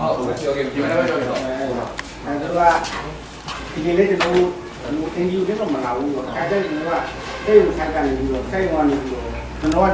ဟုတ်ကဲ့ပြောခဲ့ပြီမနေ့ကပြောခဲ့တော့အဲသူကဒီကလေးတို့လူအင်ဂျီတွေတော့မလာဘူးအခါကျရင်ကစိတ်ဝင်စားကြနေပြီးတော့စိတ်ဝင်နေပြီးတော့ကျွန်တော်